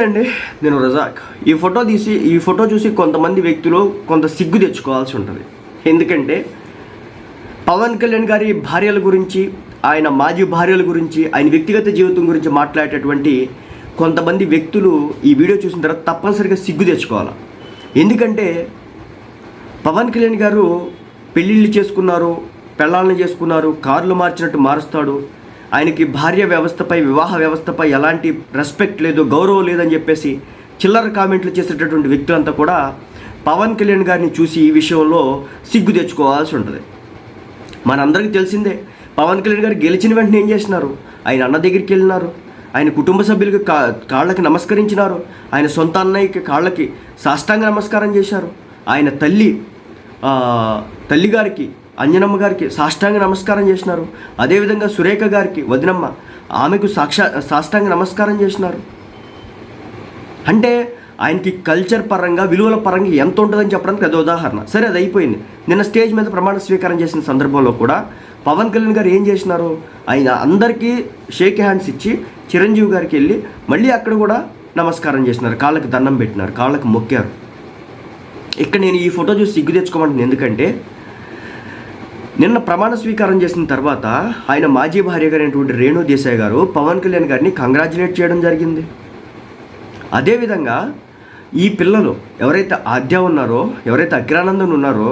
నమస్తే అండి నేను రజాక్ ఈ ఫోటో తీసి ఈ ఫోటో చూసి కొంతమంది వ్యక్తులు కొంత సిగ్గు తెచ్చుకోవాల్సి ఉంటుంది. ఎందుకంటే పవన్ కళ్యాణ్ గారి భార్యల గురించి ఆయన మాజీ భార్యల గురించి ఆయన వ్యక్తిగత జీవితం గురించి మాట్లాడేటటువంటి కొంతమంది వ్యక్తులు ఈ వీడియో చూసిన తర్వాత తప్పనిసరిగా సిగ్గు తెచ్చుకోవాలి? ఎందుకంటే పవన్ కళ్యాణ్ గారు పెళ్ళిళ్ళు చేసుకున్నారు పెళ్ళాలను చేసుకున్నారు కార్లు మార్చినట్టు మారుస్తాడు ఆయనకి భార్య వ్యవస్థపై వివాహ వ్యవస్థపై ఎలాంటి రెస్పెక్ట్ లేదు గౌరవం లేదని చెప్పేసి చిల్లర కామెంట్లు చేసేటటువంటి వ్యక్తులంతా కూడా పవన్ కళ్యాణ్ గారిని చూసి ఈ విషయంలో సిగ్గు తెచ్చుకోవాల్సి ఉంటుంది. మనందరికీ తెలిసిందే పవన్ కళ్యాణ్ గారు గెలిచిన వెంటనే ఏం చేసినారు? ఆయన అన్న దగ్గరికి వెళ్ళినారు. ఆయన కుటుంబ సభ్యులకి కా కాళ్ళకి నమస్కరించినారు. ఆయన సొంత అన్నయ్యకి కాళ్ళకి సాష్టాంగ నమస్కారం చేశారు. ఆయన తల్లి తల్లిగారికి తల్లి గారికి అంజనమ్మ గారికి సాష్టాంగ నమస్కారం చేసినారు. అదేవిధంగా సురేఖ గారికి వదినమ్మ ఆమెకు సాక్షా సాష్టాంగ నమస్కారం చేసినారు. అంటే ఆయనకి కల్చర్ పరంగా విలువల పరంగా ఎంత ఉంటుందని చెప్పడానికి అది ఉదాహరణ. సరే అది అయిపోయింది. నిన్న స్టేజ్ మీద ప్రమాణ స్వీకారం చేసిన సందర్భంలో కూడా పవన్ కళ్యాణ్ గారు ఏం చేసినారు? ఆయన అందరికీ షేక్ హ్యాండ్స్ ఇచ్చి చిరంజీవి గారికి వెళ్ళి మళ్ళీ అక్కడ కూడా నమస్కారం చేసినారు. కాళ్ళకి దండం పెట్టినారు కాళ్ళకి మొక్కారు. ఇక్కడ నేను ఈ ఫోటో చూసి సిగ్గు తెచ్చుకోమంటున్నాను ఎందుకంటే నిన్న ప్రమాణ స్వీకారం చేసిన తర్వాత ఆయన మాజీ భార్య గారైనటువంటి రేణు దేశాయ్ గారు పవన్ కళ్యాణ్ గారిని కంగ్రాచులేట్ చేయడం జరిగింది. అదేవిధంగా ఈ పిల్లలు ఎవరైతే ఆద్య ఉన్నారో ఎవరైతే అగ్రానందన్ ఉన్నారో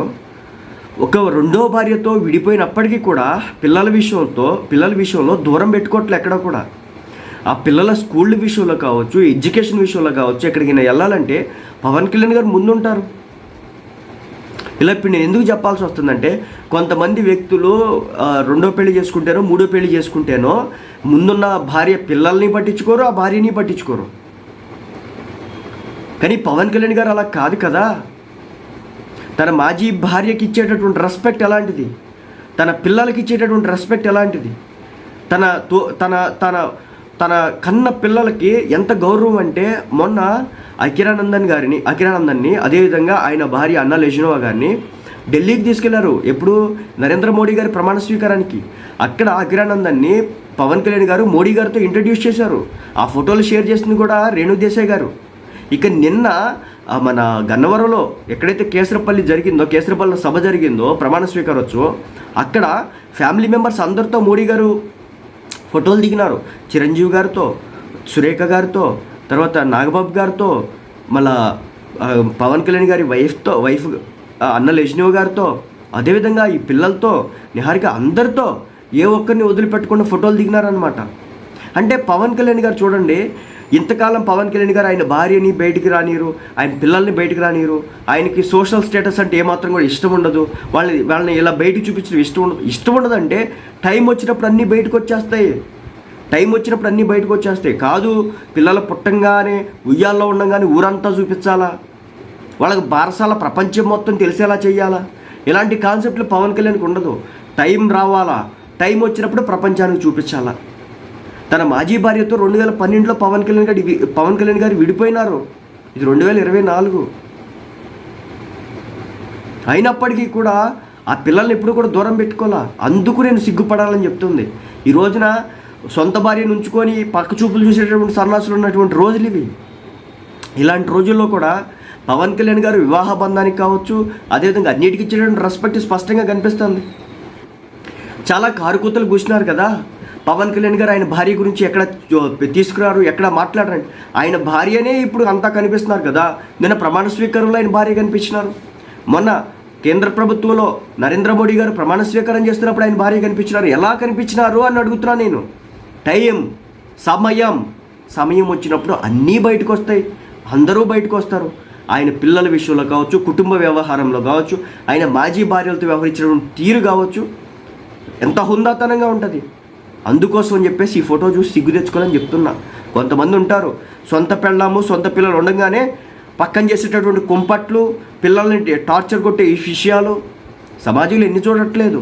ఒక రెండో భార్యతో విడిపోయినప్పటికీ కూడా పిల్లల విషయంతో పిల్లల విషయంలో దూరం పెట్టుకోవట్లే ఎక్కడ కూడా. ఆ పిల్లల స్కూల్ విషయంలో కావచ్చు ఎడ్యుకేషన్ విషయంలో కావచ్చు ఎక్కడికైనా వెళ్ళాలంటే పవన్ కళ్యాణ్ గారు ముందుంటారు. ఇలా ఇప్పుడు నేను ఎందుకు చెప్పాల్సి వస్తుందంటే కొంతమంది వ్యక్తులు రెండో పెళ్ళి చేసుకుంటేనో మూడో పెళ్ళి చేసుకుంటేనో ముందున్న భార్య పిల్లల్ని పట్టించుకోరు ఆ భార్యని పట్టించుకోరు. కానీ పవన్ కళ్యాణ్ గారు అలా కాదు కదా. తన మాజీ భార్యకి ఇచ్చేటటువంటి రెస్పెక్ట్ ఎలాంటిది? తన పిల్లలకి ఇచ్చేటటువంటి రెస్పెక్ట్ ఎలాంటిది? తన తో తన తన తన కన్న పిల్లలకి ఎంత గౌరవం అంటే మొన్న అఖిరానందన్ గారిని అఖిరానందన్ని అదేవిధంగా ఆయన భార్య అన్న లెజినోవా గారిని ఢిల్లీకి తీసుకెళ్ళారు. ఎప్పుడు నరేంద్ర మోడీ గారి ప్రమాణ స్వీకారానికి. అక్కడ అఖిరానందన్ని పవన్ కళ్యాణ్ గారు మోడీ గారితో ఇంట్రడ్యూస్ చేశారు. ఆ ఫోటోలు షేర్ చేసింది కూడా రేణు దేశాయ్ గారు. ఇక నిన్న మన గన్నవరంలో ఎక్కడైతే కేసరపల్లి జరిగిందో కేసరపల్లి సభ జరిగిందో ప్రమాణ స్వీకారోత్సవం అక్కడ ఫ్యామిలీ మెంబర్స్ అందరితో మోడీ గారు ఫోటోలు దిగినారు. చిరంజీవి గారితో సురేఖ గారితో తర్వాత నాగబాబు గారితో మళ్ళా పవన్ కళ్యాణ్ గారి వైఫ్తో వైఫ్ అన్న లెజ్నవ్ గారితో అదేవిధంగా ఈ పిల్లలతో నిహారిక అందరితో ఏ ఒక్కరిని వదిలిపెట్టకుండా ఫోటోలు దిగినారనమాట అంటే పవన్ కళ్యాణ్ గారు చూడండి ఇంతకాలం పవన్ కళ్యాణ్ గారు ఆయన భార్యని బయటికి రానిరు ఆయన పిల్లల్ని బయటికి రానిరు ఆయనకి సోషల్ స్టేటస్ అంటే ఏమాత్రం కూడా ఇష్టం ఉండదు. వాళ్ళని వాళ్ళని ఇలా బయటికి చూపించడం ఇష్టం ఉండదు. ఇష్టం ఉండదు అంటే టైం వచ్చినప్పుడు అన్నీ బయటకు వచ్చేస్తాయి. టైం వచ్చినప్పుడు అన్నీ బయటకు వచ్చేస్తాయి. కాదు పిల్లలు పుట్టంగానే ఉయ్యాల్లో ఉండగానే ఊరంతా చూపించాలా? వాళ్ళకి బారసాల ప్రపంచం మొత్తం తెలిసేలా చేయాలా ఇలాంటి కాన్సెప్ట్లు పవన్ కళ్యాణ్కి ఉండదు. టైం రావాలా? టైం వచ్చినప్పుడు ప్రపంచానికి చూపించాలా? తన మాజీ భార్యతో రెండు వేల పన్నెండులో పవన్ కళ్యాణ్ గారి పవన్ కళ్యాణ్ గారు విడిపోయినారు. ఇది రెండు వేల ఇరవై నాలుగు. అయినప్పటికీ కూడా ఆ పిల్లల్ని ఎప్పుడు కూడా దూరం పెట్టుకోవాలా అందుకు నేను సిగ్గుపడాలని చెప్తుంది. ఈ రోజున సొంత భార్యను ఉంచుకొని పక్క చూపులు చూసేటటువంటి సన్నాసులు ఉన్నటువంటి రోజులు ఇవి. ఇలాంటి రోజుల్లో కూడా పవన్ కళ్యాణ్ గారు వివాహ బంధానికి కావచ్చు అదేవిధంగా అన్నిటికీ ఇచ్చేటువంటి రెస్పెక్ట్ స్పష్టంగా కనిపిస్తుంది. చాలా కారుకూతలు కూర్చున్నారు కదా. పవన్ కళ్యాణ్ గారు ఆయన భార్య గురించి ఎక్కడ తీసుకురారు ఎక్కడ మాట్లాడరండి? ఆయన భార్యనే ఇప్పుడు అంతా కనిపిస్తున్నారు కదా. నిన్న ప్రమాణ స్వీకారంలో ఆయన భార్య కనిపించినారు. మొన్న కేంద్ర ప్రభుత్వంలో నరేంద్ర మోడీ గారు ప్రమాణ స్వీకారం చేస్తున్నప్పుడు ఆయన భార్య కనిపించినారు. ఎలా కనిపించినారు అని అడుగుతున్నాను నేను. టైం సమయం. సమయం వచ్చినప్పుడు అన్నీ బయటకు వస్తాయి. అందరూ బయటకు వస్తారు. ఆయన పిల్లల విషయంలో కావచ్చు కుటుంబ వ్యవహారంలో కావచ్చు ఆయన మాజీ భార్యలతో వ్యవహరించిన తీరు కావచ్చు ఎంత హుందాతనంగా ఉంటుంది. అందుకోసం అని చెప్పేసి ఈ ఫోటో చూసి సిగ్గు తెచ్చుకోవాలని చెప్తున్నా. కొంతమంది ఉంటారు సొంత పెళ్ళాము సొంత పిల్లలు ఉండగానే పక్కన చేసేటటువంటి కుంపట్లు పిల్లల్ని టార్చర్ కొట్టే ఈ విషయాలు సమాజంలో ఎన్ని చూడట్లేదు.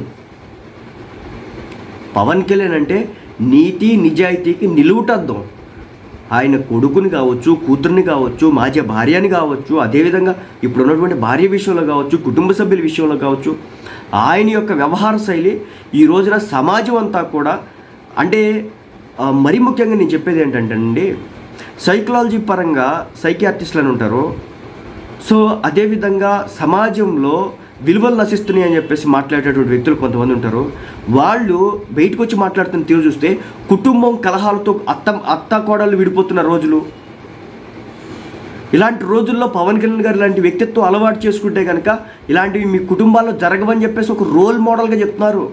పవన్ కళ్యాణ్ అంటే నీతి నిజాయితీకి నిలువుటద్దం. ఆయన కొడుకుని కావచ్చు కూతుర్ని కావచ్చు మాజీ భార్యని కావచ్చు అదేవిధంగా ఇప్పుడు ఉన్నటువంటి భార్య విషయంలో కావచ్చు కుటుంబ సభ్యుల విషయంలో కావచ్చు ఆయన యొక్క వ్యవహార శైలి ఈ రోజున సమాజం అంతా కూడా అంటే మరీ ముఖ్యంగా నేను చెప్పేది ఏంటంటే అండి సైకలాలజీ పరంగా సైకియాట్రిస్టులు అని ఉంటారు. సో అదేవిధంగా సమాజంలో విలువలు నశిస్తున్నాయి అని చెప్పేసి మాట్లాడేటటువంటి వ్యక్తులు కొంతమంది ఉంటారు. వాళ్ళు బయటకు వచ్చి మాట్లాడుతున్న తీరు చూస్తే కుటుంబం కలహాలతో అత్త అత్త కోడలు విడిపోతున్న రోజులు. ఇలాంటి రోజుల్లో పవన్ కళ్యాణ్ గారు ఇలాంటి వ్యక్తిత్వం అలవాటు చేసుకుంటే కనుక ఇలాంటివి మీ కుటుంబాల్లో జరగవని చెప్పేసి ఒక రోల్ మోడల్గా చెప్తున్నారు.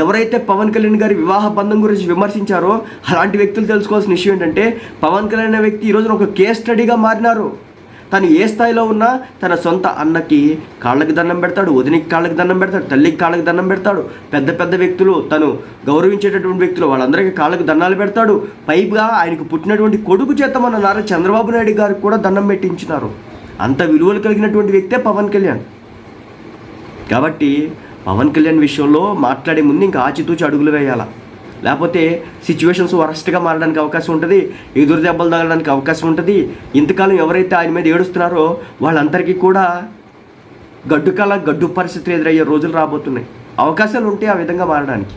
ఎవరైతే పవన్ కళ్యాణ్ గారి వివాహ బంధం గురించి విమర్శించారో అలాంటి వ్యక్తులు తెలుసుకోవాల్సిన విషయం ఏంటంటే పవన్ కళ్యాణ్ అనే వ్యక్తి ఈరోజు ఒక కేస్ స్టడీగా మారినారు. తను ఏ స్థాయిలో ఉన్నా తన సొంత అన్నకి కాళ్ళకి దండం పెడతాడు వదినికి కాళ్ళకి దండం పెడతాడు తల్లికి కాళ్ళకి దండం పెడతాడు. పెద్ద పెద్ద వ్యక్తులు తను గౌరవించేటటువంటి వ్యక్తులు వాళ్ళందరికీ కాళ్ళకి దండాలు పెడతాడు. పైగా ఆయనకు పుట్టినటువంటి కొడుకు చేత మన నారా చంద్రబాబు నాయుడు గారికి కూడా దండం పెట్టించినారు. అంత విలువలు కలిగినటువంటి వ్యక్తే పవన్ కళ్యాణ్. కాబట్టి పవన్ కళ్యాణ్ విషయంలో మాట్లాడే ముందు ఇంకా ఆచితూచి అడుగులు వేయాలా? లేకపోతే సిచ్యువేషన్స్ వరస్ట్గా మారడానికి అవకాశం ఉంటుంది ఎదురు దెబ్బలు తగలడానికి అవకాశం ఉంటుంది. ఇంతకాలం ఎవరైతే ఆయన మీద ఏడుస్తున్నారో వాళ్ళందరికీ కూడా గడ్డుకాల గడ్డు పరిస్థితులు ఎదురయ్యే రోజులు రాబోతున్నాయి. అవకాశాలు ఉంటే ఆ విధంగా మారడానికి.